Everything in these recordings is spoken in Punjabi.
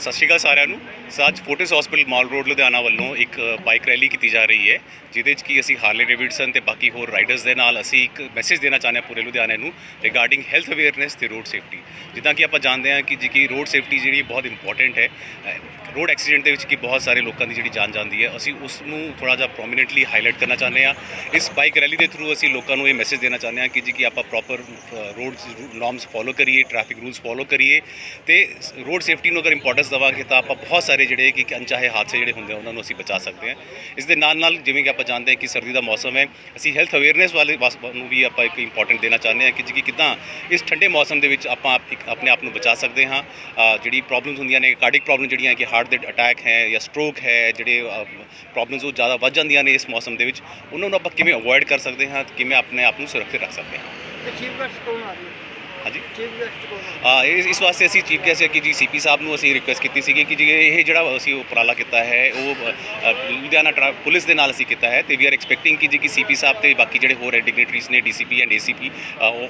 ਸਤਿ ਸ਼੍ਰੀ ਅਕਾਲ ਸਾਰਿਆਂ ਨੂੰ। ਸੋ ਅੱਜ Fortis hospital mall road Ludhiana ਵੱਲੋਂ ਇੱਕ ਬਾਈਕ ਰੈਲੀ ਕੀਤੀ ਜਾ ਰਹੀ ਹੈ, ਜਿਹਦੇ ਵਿੱਚ ਕੀ ਅਸੀਂ ਹਾਰਲੇ ਡੇਵਿਡਸਨ ਤੇ ਬਾਕੀ ਹੋਰ ਰਾਈਡਰਸ ਦੇ ਨਾਲ ਅਸੀਂ ਇੱਕ ਮੈਸੇਜ ਦੇਣਾ ਚਾਹੁੰਦੇ ਹਾਂ ਪੂਰੇ ਲੁਧਿਆਣੇ ਨੂੰ ਰਿਗਾਰਡਿੰਗ ਹੈਲਥ ਅਵੇਅਰਨੈਸ ਤੇ ਰੋਡ ਸੇਫਟੀ ਜਿੱਦਾਂ ਕਿ ਆਪਾਂ ਜਾਣਦੇ ਹਾਂ ਕਿ ਜੀ ਕਿ ਰੋਡ ਸੇਫਟੀ ਜਿਹੜੀ ਬਹੁਤ ਇੰਪੋਰਟੈਂਟ ਹੈ ਰੋਡ ਐਕਸੀਡੈਂਟ ਦੇ ਵਿੱਚ ਕਿ ਬਹੁਤ ਸਾਰੇ ਲੋਕਾਂ ਦੀ ਜਿਹੜੀ ਜਾਨ ਜਾਂਦੀ ਹੈ, ਅਸੀਂ ਉਸ ਨੂੰ ਥੋੜਾ ਜਿਹਾ ਪ੍ਰੋਮੀਨੈਂਟਲੀ ਹਾਈਲਾਈਟ ਕਰਨਾ ਚਾਹੁੰਦੇ ਹਾਂ। ਇਸ ਬਾਈਕ ਰੈਲੀ ਦੇ ਥਰੂ ਅਸੀਂ ਲੋਕਾਂ ਨੂੰ ਇਹ ਮੈਸੇਜ ਦੇਣਾ ਚਾਹੁੰਦੇ ਹਾਂ ਕਿ ਜੀ ਕਿ ਆਪਾਂ ਪ੍ਰੋਪਰ ਰੋਡ ਨਾਰਮਸ ਫੋਲੋ ਕਰੀਏ ਟ੍ਰੈਫਿਕ ਰੂਲਸ ਫੋਲੋ ਕਰੀਏ ਤੇ ਰੋਡ ਸੇਫਟੀ ਨੂੰ ਅਗਰ ਇੰਪੋਰਟੈਂਸ ਦੇਵਾਂਗੇ ਤਾਂ ਆਪਾਂ ਬਹੁਤ ਸਾਰੇ ਜਿਹੜੇ ਕਿ ਅਣਚਾਹੇ ਹਾਦਸੇ ਜਿਹੜੇ ਹੁੰਦੇ ਆ, ਉਹਨਾਂ ਨੂੰ ਅਸੀਂ ਬਚਾ ਸਕਦੇ ਹਾਂ। ਇਸ ਦੇ ਨਾਲ ਨਾਲ ਜਿਵੇਂ ਕਿ ਆਪਾਂ ਜਾਣਦੇ ਹਾਂ ਕਿ ਸਰਦੀ ਦਾ ਮੌਸਮ ਹੈ, ਅਸੀਂ ਹੈਲਥ ਅਵੇਅਰਨੈਸ ਵਾਲੇ ਵਾਸ- ਨੂੰ ਵੀ ਆਪਾਂ ਇੱਕ ਇੰਪੋਰਟੈਂਟ ਦੇਣਾ ਚਾਹੁੰਦੇ ਹਾਂ ਕਿ ਜੀ ਕਿ ਕਿੱਦਾਂ ਇਸ ਠੰਡੇ ਮੌਸਮ ਦੇ ਵਿੱਚ ਆਪਾਂ ਆਪਣੇ ਆਪ ਨੂੰ ਬਚਾ ਸਕਦੇ ਹਾਂ। ਜਿਹੜੀ ਪ੍ਰੋਬਲਮਸ ਹੁੰਦੀਆਂ ਨੇ ਕਾਰਡਿਕ ਪ੍ਰੋਬਲਮ ਜਿਹੜੀਆਂ ਕਿ ਹਾਰਟ ਦੇ ਅਟੈਕ ਹੈ ਜਾਂ ਸਟ੍ਰੋਕ ਹੈ, ਜਿਹੜੇ ਪ੍ਰੋਬਲਮਸ ਉਹ ਜ਼ਿਆਦਾ ਵੱਧ ਜਾਂਦੀਆਂ ਨੇ ਇਸ ਮੌਸਮ ਦੇ ਵਿੱਚ, ਉਹਨਾਂ ਨੂੰ ਆਪਾਂ ਕਿਵੇਂ ਅਵੋਇਡ ਕਰ ਸਕਦੇ ਹਾਂ, ਕਿਵੇਂ ਆਪਣੇ ਆਪ ਨੂੰ ਸੁਰੱਖਿਅਤ ਰੱਖ ਸਕਦੇ ਹਾਂ। ਤੇ ਚੀਫ ਆ ਰਹੀ ਹੈ ਹਾਂਜੀ? ਆ ਇਸ ਇਸ ਵਾਸਤੇ ਅਸੀਂ ਚੀਫ ਗੈਸਟ ਕਿ ਜੀ ਸੀਪੀ ਸਾਹਿਬ ਨੂੰ ਅਸੀਂ ਰਿਕੁਐਸਟ ਕੀਤੀ ਸੀਗੀ ਕਿ ਜੀ ਇਹ ਜਿਹੜਾ ਅਸੀਂ ਉਪਰਾਲਾ ਕੀਤਾ ਹੈ ਉਹ ਅ, ਲੁਧਿਆਣਾ ਟਰਾ- ਪੁਲਿਸ ਦੇ ਨਾਲ ਅਸੀਂ ਕੀਤਾ ਹੈ ਤੇ ਵੀ ਆਰ ਐਕਸਪੈਕਟਿੰਗ ਕਿ ਜੀ ਕਿ ਸੀਪੀ ਸਾਹਿਬ ਤੇ ਬਾਕੀ ਜਿਹੜੇ ਹੋਰ ਡਿਗਨਿਟਰੀਜ਼ ਨੇ ਡੀਸੀਪੀ ਐਂਡ ਏਸੀਪੀ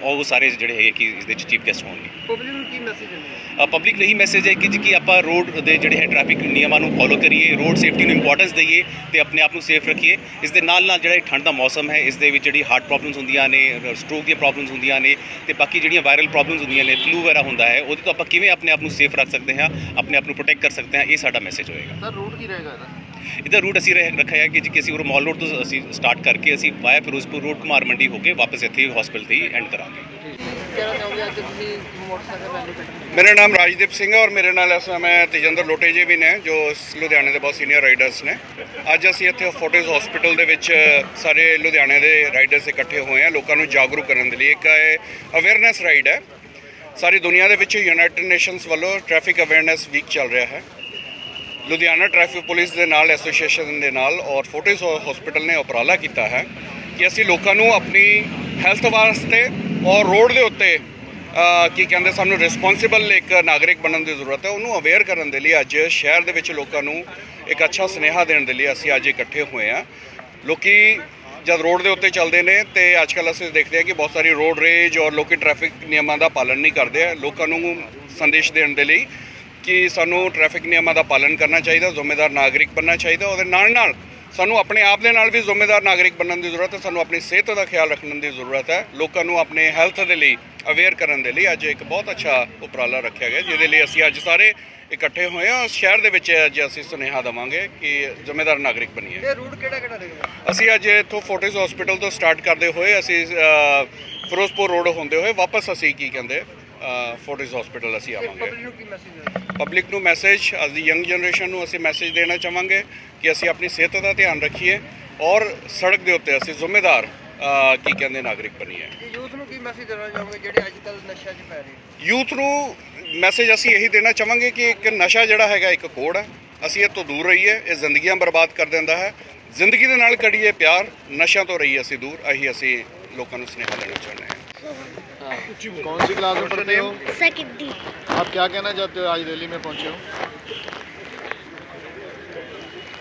ਉਹ ਸਾਰੇ ਜਿਹੜੇ ਹੈਗੇ ਕਿ ਇਸ ਦੇ ਚੀਫ ਗੈਸਟ ਹੋਣਗੇ। ਪਬਲਿਕ ਨੂੰ ਕੀ ਮੈਸੇਜ ਦਿੰਦੇ ਪਬਲਿਕ ਲਈ ਮੈਸੇਜ ਹੈ ਕਿ ਜੀ ਕਿ ਆਪਾਂ ਰੋਡ ਦੇ ਜਿਹੜੇ ਹੈ ਟ੍ਰੈਫਿਕ ਨਿਯਮਾਂ ਨੂੰ ਫੋਲੋ ਕਰੀਏ ਰੋਡ ਸੇਫਟੀ ਨੂੰ ਇੰਪੋਰਟੈਂਸ ਦਈਏ ਤੇ ਆਪਣੇ ਆਪ ਨੂੰ ਸੇਫ ਰੱਖੀਏ। ਇਸ ਦੇ ਨਾਲ ਨਾਲ ਜਿਹੜਾ ਇਹ ਠੰਡ ਦਾ ਮੌਸਮ ਹੈ ਇਸ ਦੇ ਵਿੱਚ ਜਿਹੜੀ ਹਾਰਟ ਪ੍ਰੋਬਲਮਸ ਹੁੰਦੀਆਂ ਨੇ ਸਟ੍ਰੋਕ ਦੀਆਂ ਪ੍ਰੋਬਲਮਸ ਹੁੰਦੀਆਂ ਨੇ ਤੇ ਬਾਕੀ ਜਿਹੜੀਆਂ ਵਾਇਰਲ ਪ੍ਰੋਬਲਮਸ ਹੁੰਦੀਆਂ ਨੇ ਫਲੂ ਵਗੈਰਾ ਹੁੰਦਾ ਹੈ ਉਹਦੇ ਤੋਂ ਆਪਾਂ ਕਿਵੇਂ ਆਪਣੇ ਆਪ ਨੂੰ ਸੇਫ ਰੱਖ ਸਕਦੇ ਹਾਂ ਆਪਣੇ ਆਪ ਨੂੰ ਪ੍ਰੋਟੈਕਟ ਕਰ ਸਕਦੇ ਹਾਂ ਇਹ ਸਾਡਾ ਮੈਸੇਜ ਹੋਏਗਾ। ਸਰ ਰੂਟ ਕੀ ਰਹੇਗਾ ਇਹਦਾ? ਇਹਦਾ ਰੂਟ ਅਸੀਂ ਰਹਿ- ਰੱਖਿਆ ਹੈ ਕਿ ਜੀ ਕਿ ਅਸੀਂ ਉਹ ਮਾਲ ਰੋਡ ਤੋਂ ਅਸੀਂ ਸਟਾਰਟ ਕਰਕੇ ਅਸੀਂ ਵਾਇਆ ਫਿਰੋਜ਼ਪੁਰ ਰੋਡ ਕੁਮਾਰ ਮੰਡੀ ਹੋ ਕੇ ਵਾਪਸ ਇੱਥੇ ਹਸਪੀਟਲ ਤੇ ਹੀ ਐਂਡ ਕਰਾਂਗੇ। ਕਹਿਣਾ ਚਾਹੋਗੇ ਅੱਜ ਤੁਸੀਂ ਮੋਟਰਸਾਈਕਲ ਰੈਲੀ ਕੱਢੀ ਮੇਰਾ ਨਾਮ ਰਾਜਦੀਪ ਸਿੰਘ ਹੈ ਔਰ ਮੇਰੇ ਨਾਲ ਇਸ ਸਮੇਂ ਤੇਜਿੰਦਰ ਲੋਟੇ ਜੀ ਵੀ ਨੇ, ਜੋ ਲੁਧਿਆਣੇ ਦੇ ਬਹੁਤ ਸੀਨੀਅਰ ਰਾਈਡਰਸ ਨੇ। ਅੱਜ ਅਸੀਂ ਇੱਥੇ ਫੋਰਟਿਸ ਹਸਪੀਟਲ ਦੇ ਵਿੱਚ ਸਾਰੇ ਲੁਧਿਆਣੇ ਦੇ ਰਾਈਡਰਸ ਇਕੱਠੇ ਹੋਏ ਆ ਲੋਕਾਂ ਨੂੰ ਜਾਗਰੂਕ ਕਰਨ ਦੇ ਲਈ। ਇੱਕ ਅਵੇਅਰਨੈਸ ਰਾਈਡ ਹੈ। ਸਾਰੀ ਦੁਨੀਆ ਦੇ ਵਿੱਚ ਯੂਨਾਈਟਿਡ ਨੇਸ਼ਨਸ ਵੱਲੋਂ ਟ੍ਰੈਫਿਕ ਅਵੇਅਰਨੈਸ ਵੀਕ ਚੱਲ ਰਿਹਾ ਹੈ। ਲੁਧਿਆਣਾ ਟ੍ਰੈਫਿਕ ਪੁਲਿਸ ਦੇ ਨਾਲ ਐਸੋਸੀਏਸ਼ਨ ਦੇ ਨਾਲ ਔਰ ਫੋਰਟਿਸ ਹਸਪੀਟਲ ਨੇ ਉਪਰਾਲਾ ਕੀਤਾ ਹੈ ਕਿ ਅਸੀਂ ਲੋਕਾਂ ਨੂੰ ਆਪਣੀ ਹੈਲਥ ਵਾਸਤੇ ਔਰ ਰੋਡ ਦੇ ਉੱਤੇ ਕੀ ਕਹਿੰਦੇ ਸਾਨੂੰ ਰਿਸਪੌਂਸਿਬਲ ਇੱਕ ਨਾਗਰਿਕ ਬਣਨ ਦੀ ਜ਼ਰੂਰਤ ਹੈ, ਉਹਨੂੰ ਅਵੇਅਰ ਕਰਨ ਦੇ ਲਈ ਅੱਜ ਸ਼ਹਿਰ ਦੇ ਵਿੱਚ ਲੋਕਾਂ ਨੂੰ ਇੱਕ ਅੱਛਾ ਸੁਨੇਹਾ ਦੇਣ ਦੇ ਲਈ ਅਸੀਂ ਅੱਜ ਇਕੱਠੇ ਹੋਏ ਹਾਂ। ਲੋਕੀ ਜਦ ਰੋਡ ਦੇ ਉੱਤੇ ਚੱਲਦੇ ਨੇ ਤੇ ਅੱਜ ਕੱਲ੍ਹ ਅਸੀਂ ਦੇਖਦੇ ਹਾਂ ਕਿ ਬਹੁਤ ਸਾਰੀ ਰੋਡ ਰੇਜ ਔਰ ਲੋਕੀ ਟ੍ਰੈਫਿਕ ਨਿਯਮਾਂ ਦਾ ਪਾਲਣ ਨਹੀਂ ਕਰਦੇ ਆ। ਲੋਕਾਂ ਨੂੰ ਸੰਦੇਸ਼ ਦੇਣ ਦੇ ਲਈ ਕਿ ਸਾਨੂੰ ਟ੍ਰੈਫਿਕ ਨਿਯਮਾਂ ਦਾ ਪਾਲਣ ਕਰਨਾ ਚਾਹੀਦਾ, ਜ਼ਿੰਮੇਦਾਰ ਨਾਗਰਿਕ ਬਣਨਾ ਚਾਹੀਦਾ, ਉਹਦੇ ਨਾਲ ਨਾਲ ਸਾਨੂੰ ਆਪਣੇ ਆਪ ਦੇ ਨਾਲ ਵੀ ਜ਼ਿੰਮੇਦਾਰ ਨਾਗਰਿਕ ਬਣਨ ਦੀ ਜ਼ਰੂਰਤ ਹੈ ਸਾਨੂੰ ਆਪਣੀ ਸਿਹਤ ਦਾ ਖਿਆਲ ਰੱਖਣ ਦੀ ਜ਼ਰੂਰਤ ਹੈ। ਲੋਕਾਂ ਨੂੰ ਆਪਣੇ ਹੈਲਥ ਦੇ ਲਈ ਅਵੇਅਰ ਕਰਨ ਦੇ ਲਈ ਅੱਜ ਇੱਕ ਬਹੁਤ ਅੱਛਾ ਉਪਰਾਲਾ ਰੱਖਿਆ ਗਿਆ ਜਿਹਦੇ ਲਈ ਅਸੀਂ ਅੱਜ ਸਾਰੇ ਇਕੱਠੇ ਹੋਏ ਹਾਂ। ਸ਼ਹਿਰ ਦੇ ਵਿੱਚ ਅੱਜ ਅਸੀਂ ਸੁਨੇਹਾ ਦੇਵਾਂਗੇ ਕਿ ਜ਼ਿੰਮੇਦਾਰ ਨਾਗਰਿਕ ਬਣੀਏ। ਇਹ ਰੂਟ ਕਿਹੜਾ ਕਿਹੜਾ ਰਹੇਗਾ ਅਸੀਂ ਅੱਜ ਇੱਥੋਂ ਫੋਰਟਿਸ ਹਸਪੀਟਲ ਤੋਂ ਸਟਾਰਟ ਕਰਦੇ ਹੋਏ ਅਸੀਂ ਫਿਰੋਜ਼ਪੁਰ ਰੋਡ ਹੁੰਦੇ ਹੋਏ ਵਾਪਸ ਅਸੀਂ ਕੀ ਕਹਿੰਦੇ ਫੋਰਟਿਸ ਹਸਪੀਟਲ ਅਸੀਂ ਆਵਾਂਗੇ। ਪਬਲਿਕ ਨੂੰ ਕੀ ਮੈਸੇਜ ਦਿੰਦੇ ਪਬਲਿਕ ਨੂੰ ਮੈਸੇਜ ਅੱਜ ਦੀ ਯੰਗ ਜਨਰੇਸ਼ਨ ਨੂੰ ਅਸੀਂ ਮੈਸੇਜ ਦੇਣਾ ਚਾਹਾਂਗੇ ਕਿ ਅਸੀਂ ਆਪਣੀ ਸਿਹਤ ਦਾ ਧਿਆਨ ਰੱਖੀਏ ਔਰ ਸੜਕ ਦੇ ਉੱਤੇ ਅਸੀਂ ਜ਼ਿੰਮੇਦਾਰ ਕੀ ਕਹਿੰਦੇ ਨਾਗਰਿਕ ਬਣੀਏ। ਯੂਥ ਨੂੰ ਕੀ ਮੈਸੇਜ ਦੇਣਾ ਚਾਹੋਗੇ ਜਿਹੜੇ ਅੱਜ ਕੱਲ ਨਸ਼ਾ 'ਚ ਪੈ ਰਹੇ ਯੂਥ ਨੂੰ ਮੈਸੇਜ ਅਸੀਂ ਇਹੀ ਦੇਣਾ ਚਾਹਾਂਗੇ ਕਿ ਇੱਕ ਨਸ਼ਾ ਜਿਹੜਾ ਹੈਗਾ ਇੱਕ ਕੋੜ ਹੈ। ਅਸੀਂ ਇਹ ਤੋਂ ਦੂਰ ਰਹੀਏ ਇਹ ਜ਼ਿੰਦਗੀਆਂ ਬਰਬਾਦ ਕਰ ਦਿੰਦਾ ਹੈ। ਜ਼ਿੰਦਗੀ ਦੇ ਨਾਲ ਕਰੀਏ ਪਿਆਰ ਨਸ਼ਿਆਂ ਤੋਂ ਰਹੀਏ ਅਸੀਂ ਦੂਰ ਇਹੀ ਅਸੀਂ ਲੋਕਾਂ ਨੂੰ ਸੁਨੇਹਾ ਦੇਣਾ ਚਾਹੁੰਦੇ ਹਾਂ। कौन सी क्लास में पढ़ते हो सेकंड डी आप क्या कहना चाहते हो आज रैली में पहुंचे हो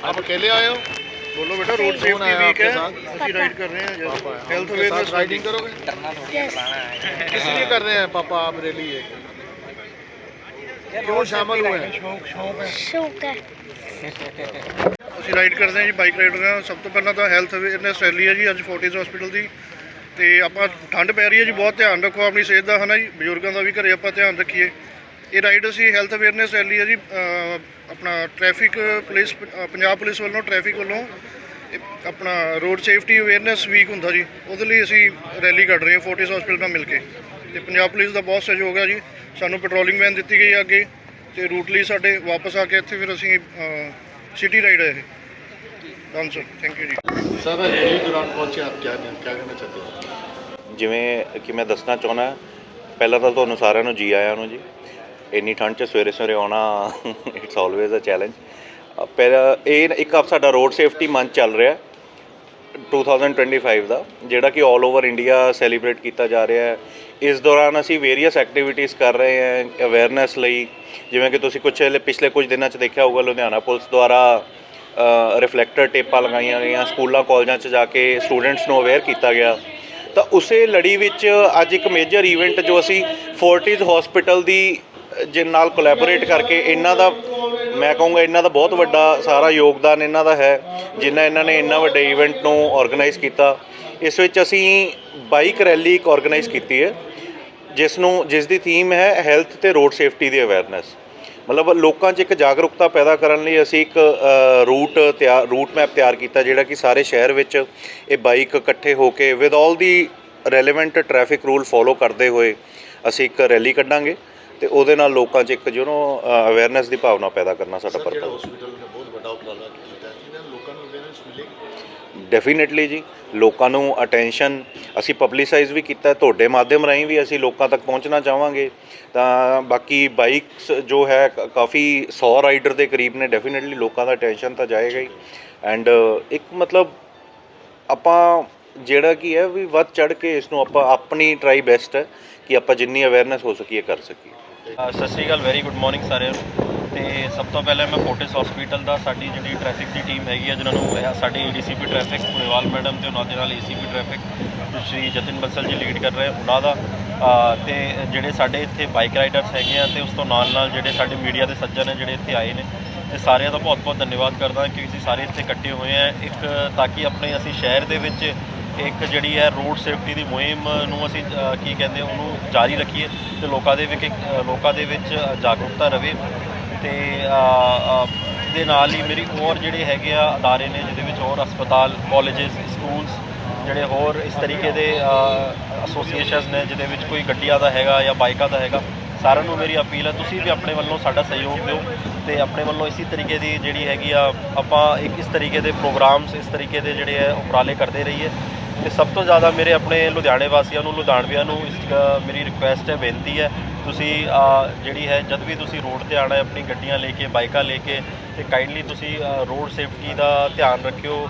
आप अकेले आए हो ਬੋਲੋ ਬੇਟਾ रोड सेफ्टी वीक है ਅਸੀਂ ਰਾਈਡ ਕਰ ਰਹੇ ਹਾਂ पापा है। हेल्थ उनके साथ awareness राइडिंग करोगे यस किस लिए कर रहे हैं पापा आप रैली ये क्यों शामिल हुए हैं शौक है ਅਸੀਂ ਰਾਈਡ ਕਰਦੇ ਹਾਂ ਜੀ ਬਾਈਕ ਰਾਈਡਰ ਹਾਂ ਸਭ ਤੋਂ ਪਹਿਲਾਂ ਤਾਂ ਹੈਲਥ ਅਵੇਅਰਨੈਸ ਰੈਲੀ ਹੈ ਜੀ ਅੱਜ ਫੋਰਟਿਸ ਹਸਪੀਟਲ ਦੀ ਤੇ ਆਪਾਂ ਠੰਡ ਪੈ ਰਹੀ ਹੈ ਜੀ, ਬਹੁਤ ਧਿਆਨ ਰੱਖੋ, ਆਪਣੀ ਸਿਹਤ ਦਾ, ਹਨਾ ਜੀ? ਬਜ਼ੁਰਗਾਂ ਦਾ ਵੀ ਘਰੇ ਆਪਾਂ ਧਿਆਨ ਰੱਖੀਏ। ਇਹ ਰਾਈਡ ਅਸੀਂ ਹੈਲਥ ਅਵੇਅਰਨੈਸ ਰੈਲੀ ਹੈ ਜੀ ਆਪਣਾ ਟ੍ਰੈਫਿਕ ਪੁਲਿਸ ਪੰਜਾਬ ਪੁਲਿਸ ਵੱਲੋਂ ਟ੍ਰੈਫਿਕ ਵੱਲੋਂ ਆਪਣਾ ਰੋਡ ਸੇਫਟੀ ਅਵੇਅਰਨੈਸ ਵੀਕ ਹੁੰਦਾ ਜੀ। ਉਹਦੇ ਲਈ ਅਸੀਂ ਰੈਲੀ ਕੱਢ ਰਹੇ ਹਾਂ ਫੋਰਟਿਸ ਹਸਪੀਟਲ ਨਾਲ ਮਿਲ ਕੇ। ਤੇ ਪੰਜਾਬ ਪੁਲਿਸ ਦਾ ਬਹੁਤ ਸਹਿਯੋਗ ਹੈ ਜੀ। ਸਾਨੂੰ ਪੈਟਰੋਲਿੰਗ ਵੈਨ ਦਿੱਤੀ ਗਈ ਹੈ ਅੱਗੇ, ਤੇ ਰੂਟ ਲਈ ਸਾਡੇ ਵਾਪਸ ਆ ਕੇ ਇੱਥੇ ਫਿਰ ਅਸੀਂ ਸਿਟੀ ਰਾਈਡ ਹੈ ਇਹ। ਜਿਵੇਂ ਕਿ ਮੈਂ ਦੱਸਣਾ ਚਾਹੁੰਦਾ ਪਹਿਲਾਂ ਤਾਂ ਤੁਹਾਨੂੰ ਸਾਰਿਆਂ ਨੂੰ ਜੀ ਆਇਆਂ ਨੂੰ ਜੀ। ਇੰਨੀ ਠੰਡ 'ਚ ਸਵੇਰੇ ਸਵੇਰੇ ਆਉਣਾ ਇਟਸ ਆਲਵੇਜ਼ ਅ ਚੈਲੰਜ ਪਹਿਲਾਂ ਇਹ ਇੱਕ ਆਪ ਸਾਡਾ ਰੋਡ ਸੇਫਟੀ ਮੰਚ ਚੱਲ ਰਿਹਾ 2025 ਦਾ ਜਿਹੜਾ ਕਿ 올 ਓਵਰ ਇੰਡੀਆ ਸੈਲੀਬ੍ਰੇਟ ਕੀਤਾ ਜਾ ਰਿਹਾ ਹੈ। ਇਸ ਦੌਰਾਨ ਅਸੀਂ ਵੇਰੀਅਸ ਐਕਟੀਵਿਟੀਜ਼ ਕਰ ਰਹੇ ਹਾਂ ਅਵੇਅਰਨੈਸ ਲਈ। ਜਿਵੇਂ ਕਿ ਤੁਸੀਂ ਕੁਝ ਪਿਛਲੇ ਕੁਝ ਦਿਨਾਂ 'ਚ ਦੇਖਿਆ ਹੋਊਗਾ ਲੁਧਿਆਣਾ ਪੁਲਿਸ ਦੁਆਰਾ ਰਿਫਲੈਕਟਰ ਟੇਪਾਂ ਲਗਾਈਆਂ ਗਈਆਂ, ਸਕੂਲਾਂ, ਕਾਲਜਾਂ 'ਚ ਜਾ ਕੇ ਸਟੂਡੈਂਟਸ ਨੂੰ ਅਵੇਅਰ ਕੀਤਾ ਗਿਆ। ਤਾਂ ਉਸੇ ਲੜੀ ਵਿੱਚ ਅੱਜ ਇੱਕ ਮੇਜਰ ਇਵੈਂਟ ਜੋ ਅਸੀਂ ਫੋਰਟਿਸ ਹਸਪੀਟਲ ਦੀ ਜੇ ਨਾਲ ਕੋਲੈਬੋਰੇਟ ਕਰਕੇ ਇਹਨਾਂ ਦਾ, ਮੈਂ ਕਹੂੰਗਾ ਇਹਨਾਂ ਦਾ ਬਹੁਤ ਵੱਡਾ ਸਾਰਾ ਯੋਗਦਾਨ ਇਹਨਾਂ ਦਾ ਹੈ, ਜਿਨ੍ਹਾਂ ਇਹਨਾਂ ਨੇ ਇੰਨਾ ਵੱਡੇ ਇਵੈਂਟ ਨੂੰ ਆਰਗੇਨਾਈਜ਼ ਕੀਤਾ। ਇਸ ਵਿੱਚ ਅਸੀਂ ਬਾਈਕ ਰੈਲੀ ਇੱਕ ਆਰਗੇਨਾਈਜ਼ ਕੀਤੀ ਹੈ, ਜਿਸ ਨੂੰ, ਜਿਸ ਦੀ ਥੀਮ ਹੈ ਹੈਲਥ ਤੇ ਰੋਡ ਸੇਫਟੀ ਦੀ ਅਵੇਅਰਨੈਸ ਮਤਲਬ ਲੋਕਾਂ 'ਚ ਇੱਕ ਜਾਗਰੂਕਤਾ ਪੈਦਾ ਕਰਨ ਲਈ ਅਸੀਂ ਇੱਕ ਰੂਟ ਤਿਆਰ ਰੂਟ ਮੈਪ ਤਿਆਰ ਕੀਤਾ ਜਿਹੜਾ ਕਿ ਸਾਰੇ ਸ਼ਹਿਰ ਵਿੱਚ ਇਹ ਬਾਈਕ ਇਕੱਠੇ ਹੋ ਕੇ with all the relevant traffic rule follow ਕਰਦੇ ਹੋਏ ਅਸੀਂ ਇੱਕ ਰੈਲੀ ਕੱਢਾਂਗੇ ਤੇ ਉਹਦੇ ਨਾਲ ਲੋਕਾਂ 'ਚ ਇੱਕ ਨੋ ਅਵੇਅਰਨੈਸ ਦੀ ਭਾਵਨਾ ਪੈਦਾ ਕਰਨਾ ਸਾਡਾ ਪਰਪਸ। ਹਸਪੀਟਲ ਨੇ ਬਹੁਤ ਵੱਡਾ ਉਪਰਾਲਾ ਕੀਤਾ ਹੈ ਇਹਨਾਂ ਨੂੰ ਲੋਕਾਂ ਨੂੰ ਅਵੇਅਰਨੈਸ ਮਿਲੇਗੀ ਡੈਫੀਨੇਟਲੀ ਜੀ, ਲੋਕਾਂ ਨੂੰ ਅਟੈਂਸ਼ਨ ਅਸੀਂ ਪਬਲਿਸਾਈਜ਼ ਵੀ ਕੀਤਾ, ਤੁਹਾਡੇ ਮਾਧਿਅਮ ਰਾਹੀਂ ਵੀ ਅਸੀਂ ਲੋਕਾਂ ਤੱਕ ਪਹੁੰਚਣਾ ਚਾਹਾਂਗੇ। ਤਾਂ ਬਾਕੀ ਬਾਈਕਸ ਜੋ ਹੈ, ਕ- ਕਾਫੀ 100 ਰਾਈਡਰ ਦੇ ਕਰੀਬ ਨੇ ਡੈਫੀਨੇਟਲੀ ਲੋਕਾਂ ਦਾ ਅਟੈਂਸ਼ਨ ਤਾਂ ਜਾਏਗਾ ਹੀ। ਐਂਡ ਇੱਕ ਮਤਲਬ ਆਪਾਂ ਜਿਹੜਾ ਕੀ ਹੈ, ਵੀ ਵੱਧ ਚੜ ਕੇ ਇਸ ਨੂੰ ਆਪਾਂ ਆਪਣੀ ਟਰਾਈ ਬੈਸਟ ਹੈ, ਕਿ ਆਪਾਂ ਜਿੰਨੀ ਅਵੇਅਰਨੈਸ ਹੋ ਸਕੀਏ, ਕਰ ਸਕੀਏ। ਸਤਿ ਸ਼੍ਰੀ ਅਕਾਲ ਵੈਰੀ ਗੁੱਡ ਮਾਰਨਿੰਗ ਸਾਰਿਆਂ ਨੂੰ। ਤੇ ਸਭ ਤੋਂ ਪਹਿਲਾਂ ਮੈਂ ਫੋਰਟਿਸ ਹਸਪੀਟਲ ਦਾ ਸਾਡੀ ਜਿਹੜੀ ਟ੍ਰੈਫਿਕ ਦੀ ਟੀਮ ਹੈਗੀ ਆ ਜਿਨ੍ਹਾਂ ਨੂੰ ਇਹ ਸਾਡੇ ਏਡੀਸੀਪੀ ਟ੍ਰੈਫਿਕ ਪੁਰੇਵਾਲ ਮੈਡਮ ਤੇ ਉਹਨਾਂ ਦੇ ਨਾਲ ACP traffic Shri Jatin Bansal ji lead ਕਰ ਰਹੇ ਉਹਨਾਂ ਦਾ। ਅ, ਤੇ ਜਿਹੜੇ ਸਾਡੇ ਇੱਥੇ ਬਾਈਕ ਰਾਈਡਰਸ ਹੈਗੇ ਆ ਤੇ ਉਸ ਤੋਂ ਨਾਲ ਨਾਲ ਜਿਹੜੇ ਸਾਡੇ ਮੀਡੀਆ ਦੇ ਸੱਜਣ ਨੇ ਜਿਹੜੇ ਇੱਥੇ ਆਏ ਨੇ ਤੇ ਸਾਰਿਆਂ ਦਾ ਬਹੁਤ ਬਹੁਤ ਧੰਨਵਾਦ ਕਰਦਾ ਕਿ ਅਸੀਂ ਸਾਰੇ ਇੱਥੇ ਇਕੱਠੇ ਹੋਏ ਆ। ਇੱਕ ਤਾਂ ਕਿ ਆਪਣੇ ਅਸੀਂ ਸ਼ਹਿਰ ਦੇ ਵਿੱਚ ਇੱਕ ਜਿਹੜੀ ਹੈ ਰੋਡ ਸੇਫਟੀ ਦੀ ਮੁਹਿੰਮ ਨੂੰ ਅਸੀਂ ਕੀ ਕਹਿੰਦੇ ਉਹਨੂੰ ਜਾਰੀ ਰੱਖੀਏ ਤੇ ਲੋਕਾਂ ਦੇ ਵਿੱਚ ਅ, ਲੋਕਾਂ ਦੇ ਵਿੱਚ ਜਾਗਰੂਕਤਾ ਰਵੇ। ਤੇ ਦੇ ਨਾਲ ਹੀ ਮੇਰੀ ਹੋਰ ਜਿਹੜੇ ਹੈਗੇ ਆ ਅਦਾਰੇ ਨੇ, ਜਿਹਦੇ ਵਿੱਚ ਹੋਰ ਹਸਪਤਾਲ ਕਾਲਜਸ ਸਕੂਲਸ ਜਿਹੜੇ ਹੋਰ ਇਸ ਤਰੀਕੇ ਦੇ ਐਸੋਸੀਏਸ਼ਨਸ ਨੇ, ਜਿਹਦੇ ਵਿੱਚ ਕੋਈ ਗੱਡੀਆਂ ਦਾ ਹੈਗਾ ਜਾਂ ਬਾਈਕਾਂ ਦਾ ਹੈਗਾ, ਸਾਰਿਆਂ ਨੂੰ ਮੇਰੀ ਅਪੀਲ ਹੈ, ਤੁਸੀਂ ਵੀ ਆਪਣੇ ਵੱਲੋਂ ਸਾਡਾ ਸਹਿਯੋਗ ਦਿਓ ਤੇ ਆਪਣੇ ਵੱਲੋਂ ਇਸੇ ਤਰੀਕੇ ਦੀ ਜਿਹੜੀ ਹੈਗੀ ਆ, ਆਪਾਂ ਇੱਕ ਇਸ ਤਰੀਕੇ ਦੇ ਪ੍ਰੋਗਰਾਮਸ ਇਸ ਤਰੀਕੇ ਦੇ ਜਿਹੜੇ ਹੈ, ਉਪਰਾਲੇ ਕਰਦੇ ਰਹੀਏ। ਤੇ ਸਭ ਤੋਂ ਜ਼ਿਆਦਾ ਮੇਰੇ ਆਪਣੇ ਲੁਧਿਆਣੇ ਵਾਸੀਆਂ ਨੂੰ, ਲੁਧਿਆਣਵਿਆਂ ਨੂੰ ਇਸ ਮੇਰੀ ਰਿਕੁਐਸਟ ਹੈ, ਬੇਨਤੀ ਹੈ, ਤੁਸੀਂ ਜਿਹੜੀ ਹੈ, ਜਦ ਵੀ ਤੁਸੀਂ ਰੋਡ ਤੇ ਆਣਾ ਆਪਣੀ ਗੱਡੀਆਂ ਲੈ ਕੇ, ਬਾਈਕਾਂ ਲੈ ਕੇ, ਤੇ ਕਾਈਂਡਲੀ ਤੁਸੀਂ ਰੋਡ ਸੇਫਟੀ ਦਾ ਧਿਆਨ ਰੱਖਿਓ।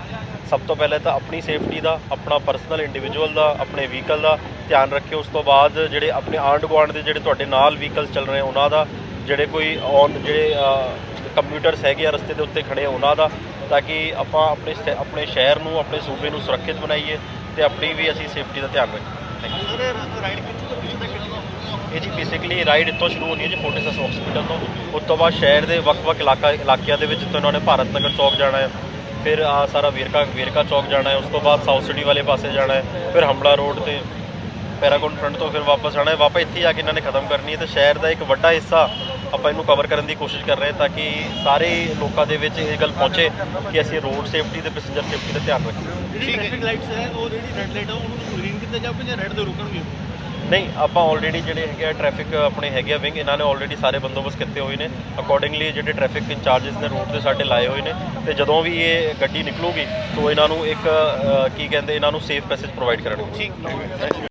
ਸਭ ਤੋਂ ਪਹਿਲੇ ਤਾਂ ਆਪਣੀ ਸੇਫਟੀ ਦਾ, ਆਪਣਾ ਪਰਸਨਲ ਇੰਡੀਵਿਜੂਅਲ ਦਾ, ਆਪਣੇ ਵਹੀਕਲ ਦਾ ਧਿਆਨ ਰੱਖਿਓ। ਉਸ ਤੋਂ ਬਾਅਦ ਜਿਹੜੇ ਆਪਣੇ ਆਂਢ ਗੁਆਂਢ ਦੇ ਜਿਹੜੇ ਤੁਹਾਡੇ ਨਾਲ ਵਹੀਕਲਸ ਚੱਲ ਰਹੇ, ਉਹਨਾਂ ਦਾ, ਜਿਹੜੇ ਕੋਈ ਔਨ ਜਿਹੜੇ ਕੰਪਿਊਟਰਸ ਹੈਗੇ ਆ ਰਸਤੇ ਦੇ ਉੱਤੇ ਖੜੇ ਉਹਨਾਂ ਦਾ, ਤਾਂ ਕਿ ਆਪਾਂ ਆਪਣੇ ਸ਼ਹਿ- ਆਪਣੇ ਸ਼ਹਿਰ ਨੂੰ, ਆਪਣੇ ਸੂਬੇ ਨੂੰ ਸੁਰੱਖਿਅਤ ਬਣਾਈਏ। ਤੇ ਆਪਣੀ ਵੀ ਅਸੀਂ ਸੇਫਟੀ ਦਾ ਧਿਆਨ ਥੈਂਕ ਯੂ ਇਹ ਜੀ ਬੇਸਿਕਲੀ ਰਾਈਡ ਇੱਥੋਂ ਸ਼ੁਰੂ ਹੋਣੀ ਹੈ ਜੀ ਫੋਰਟਿਸਸ ਹਸਪੀਟਲ ਤੋਂ। ਉਸ ਤੋਂ ਬਾਅਦ ਸ਼ਹਿਰ ਦੇ ਵੱਖ-ਵੱਖ ਇਲਾਕਾ ਇਲਾਕਿਆਂ ਦੇ ਵਿੱਚ ਜਿੱਥੇ ਉਹਨਾਂ ਨੇ ਭਾਰਤ ਨਗਰ ਚੌਕ ਜਾਣਾ ਹੈ। ਫਿਰ ਆ ਸਾਰਾ ਵੇਰਕਾ ਵੇਰਕਾ ਚੌਕ ਜਾਣਾ ਹੈ। ਉਸ ਤੋਂ ਬਾਅਦ ਸਾਊਥ ਸਿਟੀ ਵਾਲੇ ਪਾਸੇ ਜਾਣਾ ਹੈ। ਫਿਰ ਹੰਬਲਾ ਰੋਡ ਤੇ ਪੈਰਾਗੋਨ ਫਰੰਟ ਤੋਂ ਫਿਰ ਵਾਪਸ ਆਣਾ ਹੈ। ਵਾਪਸ ਇੱਥੇ ਆ ਕੇ ਇਹਨਾਂ ਨੇ ਖਤਮ ਕਰਨੀ ਹੈ ਤੇ ਸ਼ਹਿਰ ਦਾ ਇੱਕ ਵੱਡਾ ਹਿੱਸਾ ਆਪਾਂ ਇਹਨੂੰ ਕਵਰ ਕਰਨ ਦੀ ਕੋਸ਼ਿਸ਼ ਕਰ ਰਹੇ ਹਾਂ ਤਾਂ ਕਿ ਸਾਰੇ ਲੋਕਾਂ ਦੇ ਵਿੱਚ ਇਹ ਗੱਲ ਪਹੁੰਚੇ ਕਿ ਅਸੀਂ ਰੋਡ ਸੇਫਟੀ ਤੇ ਪੈਸੇਂਜਰ ਸੇਫਟੀ ਦਾ ਧਿਆਨ ਰੱਖੀਏ। ਜਿਹੜੀ ਟ੍ਰੈਫਿਕ ਲਾਈਟਸ ਹੈ ਉਹ ਜਿਹੜੀ ਰੈੱਡ ਲਾਈਟ ਆ ਉਹਨੂੰ ਗ੍ਰੀਨ ਕੀਤਾ ਜਾਊਗਾ ਜਾਂ ਰੈੱਡ ਤੇ ਰੁਕਣਗੇ? ਨਹੀਂ ਆਪਾਂ ਆਲਰੇਡੀ ਜਿਹੜੇ ਹੈਗੇ ਆ ਟ੍ਰੈਫਿਕ ਆਪਣੇ ਹੈਗੇ ਆ ਵਿੰਗ ਇਹਨਾਂ ਨੇ ਆਲਰੇਡੀ ਸਾਰੇ ਬੰਦੋਬਸਤ ਕੀਤੇ ਹੋਏ ਨੇ। ਅਕੋਰਡਿੰਗਲੀ ਜਿਹੜੇ ਟ੍ਰੈਫਿਕ ਇੰਚਾਰजेस ਨੇ ਰੂਟ ਤੇ ਸਾਡੇ ਲਾਏ ਹੋਏ ਨੇ ਤੇ ਜਦੋਂ ਵੀ ਇਹ ਗੱਡੀ ਨਿਕਲੂਗੀ ਤਾਂ ਇਹਨਾਂ ਨੂੰ ਇੱਕ ਕੀ ਕਹਿੰਦੇ ਇਹਨਾਂ ਨੂੰ ਸੇਫ ਪੈਸੇਜ ਪ੍ਰੋਵਾਈਡ ਕਰਨਗੇ। ਠੀਕ।